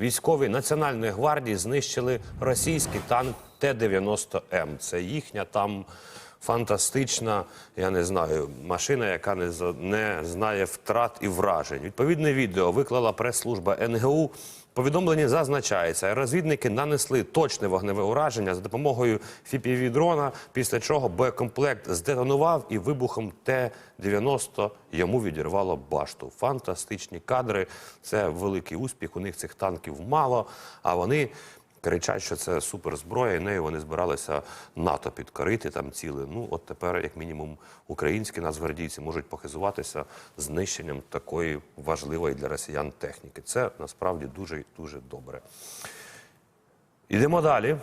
Військові Національної гвардії знищили російський танк Т-90М. Це їхня там фантастична, я не знаю, машина, яка не, не знає втрат і вражень. Відповідне відео виклала прес-служба НГУ. Повідомлення зазначається, розвідники нанесли точне вогневе ураження за допомогою фіпіві-дрона, після чого боєкомплект здетонував і вибухом Т-90 йому відірвало башту. Фантастичні кадри. Це великий успіх. У них цих танків мало, а вони кричать, що це суперзброя, і нею вони збиралися НАТО підкорити там ціле. Ну от тепер, як мінімум, українські нацгвардійці можуть похизуватися знищенням такої важливої для росіян техніки. Це насправді дуже дуже добре. Ідемо далі.